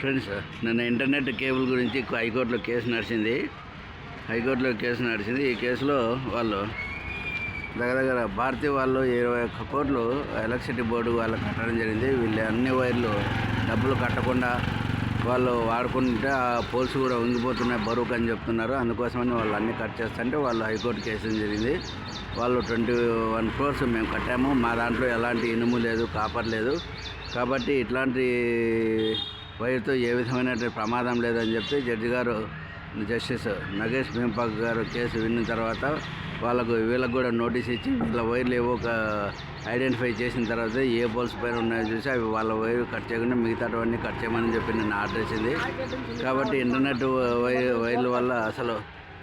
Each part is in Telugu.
ఫ్రెండ్స్ నిన్న ఇంటర్నెట్ కేబుల్ గురించి హైకోర్టులో కేసు నడిచింది. హైకోర్టులో కేసు నడిచింది. ఈ కేసులో వాళ్ళు దగ్గర దగ్గర భారతీయ వాళ్ళు ఇరవై ఒక్క కోట్లు ఎలక్ట్రిసిటీ బోర్డు వాళ్ళకి కట్టడం జరిగింది. వీళ్ళు అన్ని వైర్లు డబ్బులు కట్టకుండా వాళ్ళు వాడుకుంటే ఆ పోల్స్ కూడా ఉంగిపోతున్నాయి బరువుకు అని చెప్తున్నారు. అందుకోసమని వాళ్ళు అన్ని కట్ చేస్తుంటే వాళ్ళు హైకోర్టు కేసు జరిగింది. వాళ్ళు ట్వంటీ వన్ క్రోర్స్ మేము కట్టాము. మా దాంట్లో ఎలాంటి ఇనుము లేదు కాపర్ లేదు. కాబట్టి ఇట్లాంటి వైర్తో ఏ విధమైన ప్రమాదం లేదని చెప్పి జడ్జి గారు జస్టిస్ నగేష్ భీంపాక్ గారు కేసు విన్న తర్వాత వాళ్ళకు వీళ్ళకు కూడా నోటీస్ ఇచ్చి వీళ్ళ వైర్లు ఏవో ఒక ఐడెంటిఫై చేసిన తర్వాత ఏ పోల్స్ పైన ఉన్నాయో చూసి అవి వాళ్ళ వైర్ కట్ చేయకుండా మిగతావన్నీ కట్ చేయమని చెప్పి నిన్న ఆర్డర్ ఇచ్చింది. కాబట్టి ఇంటర్నెట్ వైర్ వైర్ల వల్ల అసలు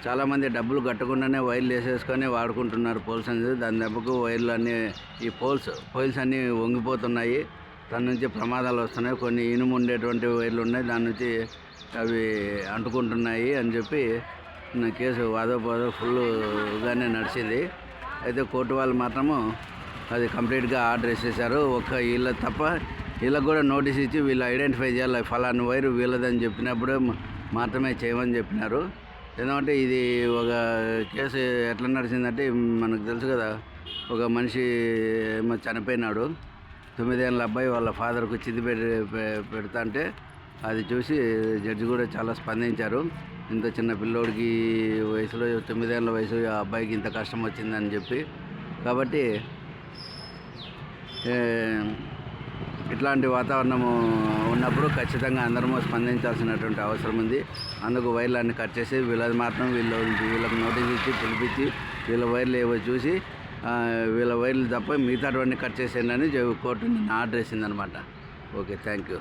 చాలామంది డబ్బులు కట్టకుండానే వైర్లు వేసేసుకొని వాడుకుంటున్నారు పోల్స్ అనేది. దాని దెబ్బకు వైర్లు అన్నీ ఈ పోల్స్ పోల్స్ అన్నీ వంగిపోతున్నాయి. దాని నుంచి ప్రమాదాలు వస్తున్నాయి. కొన్ని ఇనుము ఉండేటువంటి వైర్లు ఉన్నాయి. దాని నుంచి అవి అంటుకుంటున్నాయి అని చెప్పి నా కేసు వాదోపాదో ఫుల్గానే నడిచింది. అయితే కోర్టు వాళ్ళు మాత్రము అది కంప్లీట్గా ఆర్డర్ ఇచ్చేసారు ఒక్క వీళ్ళ తప్ప వీళ్ళకి కూడా నోటీస్ ఇచ్చి వీళ్ళు ఐడెంటిఫై చేయాలి. ఫలాని వైరు వీళ్ళదని చెప్పినప్పుడు మాత్రమే చేయమని చెప్పినారు. ఎందుకంటే ఇది ఒక కేసు ఎట్లా నడిచిందంటే మనకు తెలుసు కదా ఒక మనిషి చనిపోయినాడు. తొమ్మిదేళ్ళ అబ్బాయి వాళ్ళ ఫాదర్కు చిది పెడతా అంటే అది చూసి జడ్జి కూడా చాలా స్పందించారు. ఇంత చిన్న పిల్లోడికి వయసులో తొమ్మిదేళ్ళ వయసు ఆ అబ్బాయికి ఇంత కష్టం వచ్చిందని చెప్పి. కాబట్టి ఇట్లాంటి వాతావరణము ఉన్నప్పుడు ఖచ్చితంగా అందరము స్పందించాల్సినటువంటి అవసరం ఉంది. అందుకు వైర్లన్నీ కట్ చేసి వీళ్ళది మాత్రం వీళ్ళు వీళ్ళకి నోటీస్ ఇచ్చి పిలిపించి వీళ్ళ వైర్లు ఏవో చూసి వీళ్ళ వైర్లు తప్ప మిగతావన్నీ కట్ చేసేయండి అని కోర్టు నిన్న ఆర్డర్ వేసిందనమాట. Okay thank you.